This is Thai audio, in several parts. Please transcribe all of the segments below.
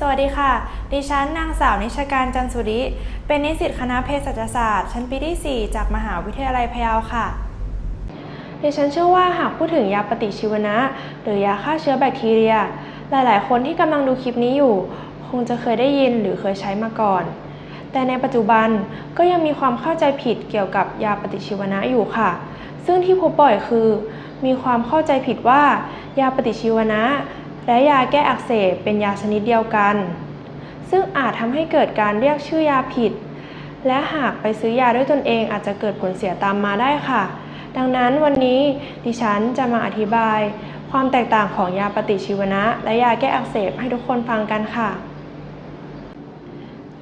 สวัสดีค่ะ ดิฉันนางสาวนิชการจันสุริ เป็นนิสิตคณะเภสัชศาสตร์ ชั้นปีที่ 4 จากมหาวิทยาลัยพะเยาค่ะ ดิฉันเชื่อว่าหากพูดถึงยาปฏิชีวนะ หรือยาฆ่าเชื้อแบคทีเรีย หลาย ๆ คนที่กำลังดูคลิปนี้อยู่ คงจะเคยได้ยินหรือเคยใช้มาก่อน แต่ในปัจจุบันก็ยังมีความเข้าใจผิดเกี่ยวกับยาปฏิชีวนะอยู่ค่ะ ซึ่งที่พบบ่อยคือ มีความเข้าใจผิดว่า ยาปฏิชีวนะ และยาแก้อักเสบเป็นยาชนิดเดียวกัน ซึ่งอาจทำให้เกิดการเรียกชื่อยาผิด และหากไปซื้อยาด้วยตนเองอาจจะเกิดผลเสียตามมาได้ค่ะ ดังนั้นวันนี้ดิฉันจะมาอธิบาย ความแตกต่างของยาปฏิชีวนะ และยาแก้อักเสบให้ทุกคนฟังกันค่ะ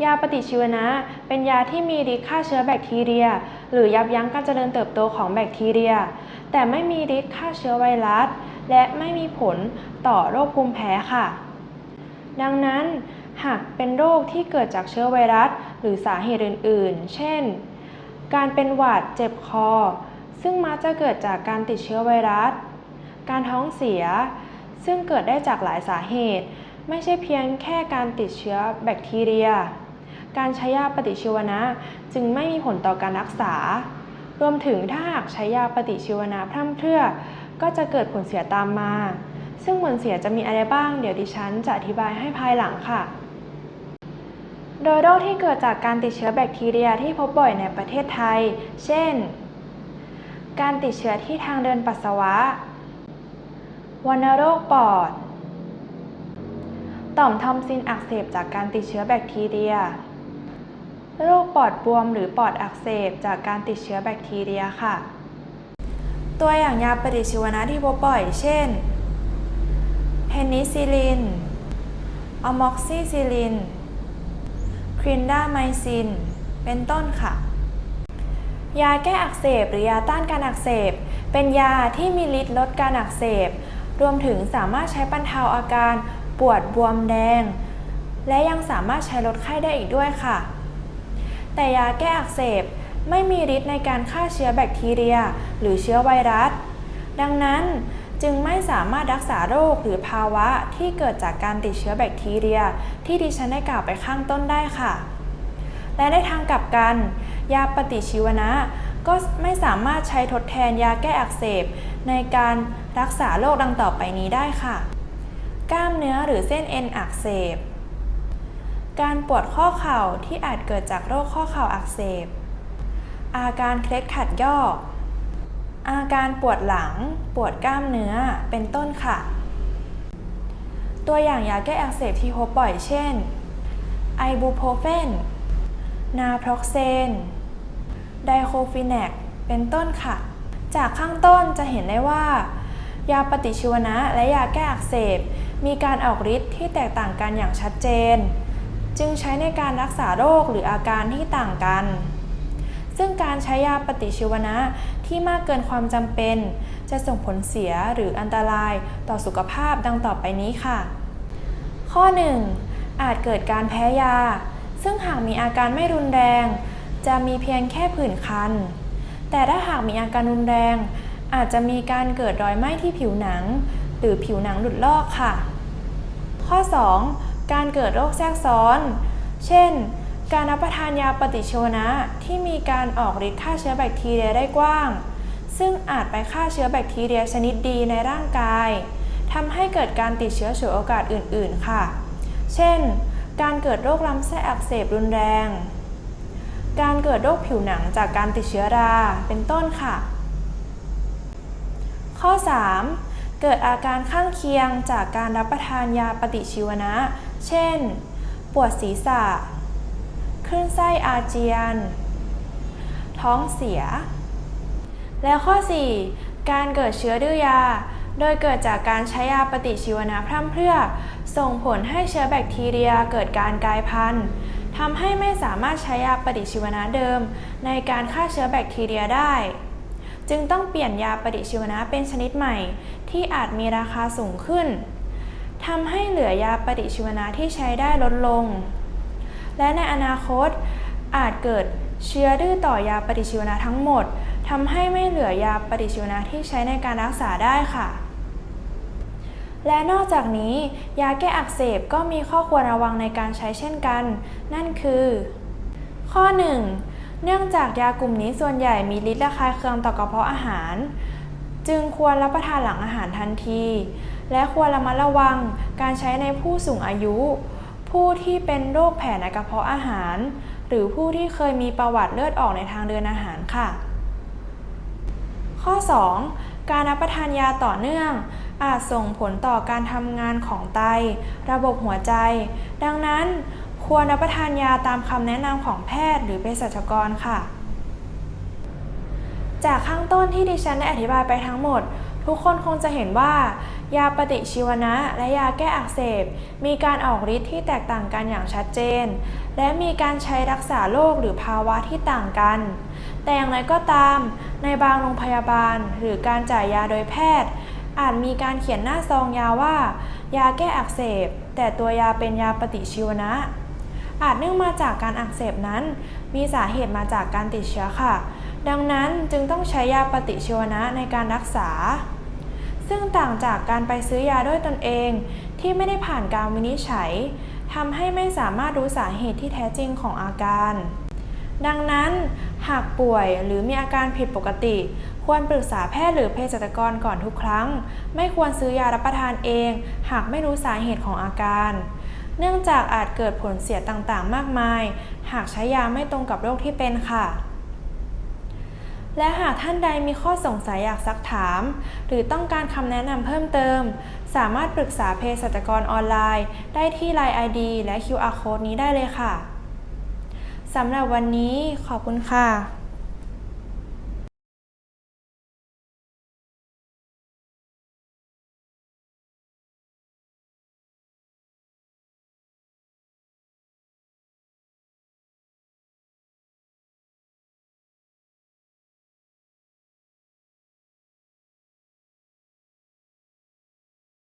ยาปฏิชีวนะ เป็นยาที่มีฤทธิ์ฆ่าเชื้อแบคทีเรีย หรือยับยั้งการเจริญเติบโตของแบคทีเรีย แต่ไม่มีฤทธิ์ฆ่าเชื้อไวรัส และไม่มีผลต่อโรคภูมิแพ้ค่ะ ดังนั้นหากเป็นโรคที่เกิดจากเชื้อไวรัส หรือสาเหตุอื่น ๆ เช่น การเป็นหวัดเจ็บคอ ซึ่งมักจะเกิดจากการติดเชื้อไวรัส การท้องเสีย ซึ่งเกิดได้จากหลายสาเหตุ ไม่ใช่เพียงแค่การติดเชื้อแบคทีเรีย การใช้ยาปฏิชีวนะจึงไม่มีผลต่อการรักษา รวมถึงถ้าหากใช้ยาปฏิชีวนะพร่ำเพรื่อ ก็จะเกิดผลเสียตามมา ซึ่งผลเสียจะมีอะไรบ้าง เดี๋ยวดิฉันจะอธิบายให้ภายหลังค่ะ โดยโรคที่เกิดจากการติดเชื้อแบคทีเรียที่พบบ่อยในประเทศไทย เช่น การติดเชื้อที่ทางเดินปัสสาวะ วัณโรคปอด ต่อมทอมซินอักเสบจากการติดเชื้อแบคทีเรีย โรคปอดบวมหรือปอดอักเสบจากการติดเชื้อแบคทีเรียค่ะ ตัวอย่างยาปฏิชีวนะที่พบบ่อย เช่น เพนิซิลิน อะม็อกซิซิลิน ครินดาไมซิน เป็นต้นค่ะ ยาแก้อักเสบหรือยาต้านการอักเสบ เป็นยาที่มีฤทธิ์ลดการอักเสบ รวมถึงสามารถใช้บรรเทาอาการปวดบวมแดง และยังสามารถใช้ลดไข้ได้อีกด้วยค่ะ แต่ยาแก้อักเสบ ไม่มีฤทธิ์ในการฆ่าเชื้อแบคทีเรีย หรือเชื้อไวรัส ดังนั้นจึงไม่สามารถรักษาโรคหรือภาวะที่เกิดจากการติดเชื้อแบคทีเรีย ที่ดิฉันได้กล่าวไปข้างต้นได้ค่ะ และในทางกลับกัน ยาปฏิชีวนะก็ไม่สามารถใช้ทดแทนยาแก้อักเสบ ในการรักษาโรคดังต่อไปนี้ได้ค่ะ กล้ามเนื้อหรือเส้นเอ็นอักเสบ การปวดข้อเข่าที่อาจเกิดจากโรคข้อเข่าอักเสบ อาการเคล็ดขัดย่อ อาการปวดหลัง ปวดกล้ามเนื้อ เป็นต้นค่ะ ตัวอย่างยาแก้อักเสบที่พบบ่อยเช่น ไอบูโพรเฟน นาพรอกเซน ไดโคฟิแนกเป็นต้นค่ะ จากข้างต้นจะเห็นได้ว่า ยาปฏิชีวนะและยาแก้อักเสบ มีการออกฤทธิ์ที่แตกต่างกันอย่างชัดเจน จึงใช้ในการรักษาโรคหรืออาการที่ต่างกัน ซึ่งการใช้ยาปฏิชีวนะที่มากเกินความจำเป็น จะส่งผลเสียหรืออันตรายต่อสุขภาพดังต่อไปนี้ค่ะ ข้อ 1. อาจเกิดการแพ้ยา ซึ่งหากมีอาการไม่รุนแรง จะมีเพียงแค่ผื่นคัน แต่ถ้าหากมีอาการรุนแรง อาจจะมีการเกิดรอยไหม้ที่ผิวหนัง หรือผิวหนังหลุดลอกค่ะ ข้อ 2. การเกิดโรคแทรกซ้อน เช่น การรับประทานยาปฏิชีวนะที่มีการออกฤทธิ์ฆ่าเชื้อแบคทีเรียได้กว้าง ซึ่งอาจไปฆ่าเชื้อแบคทีเรียชนิดดีในร่างกายทำให้เกิดการติดเชื้อฉวยโอกาสอื่น ๆ ค่ะ เช่น การเกิดโรคลำไส้อักเสบรุนแรง การเกิดโรคผิวหนังจากการติดเชื้อรา เป็นต้นค่ะ ข้อ 3. เกิดอาการข้างเคียงจากการรับประทานยาปฏิชีวนะ เช่น ปวดศีรษะ คลื่นไส้อาเจียน ท้องเสีย และข้อ 4. การเกิดเชื้อดื้อยา โดยเกิดจากการใช้ยาปฏิชีวนะพร่ำเพรื่อ ส่งผลให้เชื้อแบคทีเรียเกิดการกลายพันธุ์ทำให้ไม่สามารถใช้ยาปฏิชีวนะเดิม ในการฆ่าเชื้อแบคทีเรียได้ จึงต้องเปลี่ยนยาปฏิชีวนะเป็นชนิดใหม่ ที่อาจมีราคาสูงขึ้นทำให้เหลือยาปฏิชีวนะที่ใช้ได้ลดลง และในอนาคตอาจเกิดเชื้อดื้อต่อยาปฏิชีวนะทั้งหมดทำให้ไม่เหลือยาปฏิชีวนะที่ใช้ในการรักษาได้ค่ะ และนอกจากนี้ ยาแก้อักเสบก็มีข้อควรระวังในการใช้เช่นกัน นั่นคือ ข้อ 1. เนื่องจากยากลุ่มนี้ส่วนใหญ่มีฤทธิ์ระคายเคืองต่อกระเพาะอาหาร จึงควรรับประทานหลังอาหารทันที และควรระมัดระวังการใช้ในผู้สูงอายุ ผู้ที่เป็นโรคแผลในกระเพาะอาหาร หรือผู้ที่เคยมีประวัติเลือดออกในทางเดินอาหารค่ะ ข้อ 2. การรับประทานยาต่อเนื่อง อาจส่งผลต่อการทำงานของไต ระบบหัวใจ ดังนั้นควรรับประทานยาตามคำแนะนำของแพทย์หรือเภสัชกรค่ะ จากข้างต้นที่ดิฉันได้อธิบายไปทั้งหมด ทุกคนคงจะเห็นว่า ยาปฏิชีวนะ และยาแก้อักเสบ มีการออกฤทธิ์ที่แตกต่างกันอย่างชัดเจน และมีการใช้รักษาโรคหรือภาวะที่ต่างกัน แต่อย่างไรก็ตาม ในบางโรงพยาบาล หรือการจ่ายยาโดยแพทย์ อาจมีการเขียนหน้าซองยาว่า ยาแก้อักเสบ แต่ตัวยาเป็นยาปฏิชีวนะ อาจเนื่องมาจากการอักเสบนั้น มีสาเหตุมาจากการติดเชื้อค่ะดังนั้นจึงต้องใช้ยาปฏิชีวนะในการรักษา ซึ่งต่างจากการไปซื้อยาด้วยตนเอง ที่ไม่ได้ผ่านการวินิจฉัยทำให้ไม่สามารถรู้สาเหตุที่แท้จริงของอาการ ดังนั้น หากป่วยหรือมีอาการผิดปกติ ควรปรึกษาแพทย์หรือเภสัชกรก่อนทุกครั้ง ไม่ควรซื้อยารับประทานเอง หากไม่รู้สาเหตุของอาการ เนื่องจากอาจเกิดผลเสียต่างๆ มากมาย หากใช้ยาไม่ตรงกับโรคที่เป็นค่ะ และหากท่านใดมีข้อสงสัยอยากซักถาม หรือต้องการคำแนะนำเพิ่มเติม สามารถปรึกษาเภสัชกรออนไลน์ ได้ที่ Line ID และ QR Code นี้ได้เลยค่ะ สำหรับวันนี้ขอบคุณค่ะ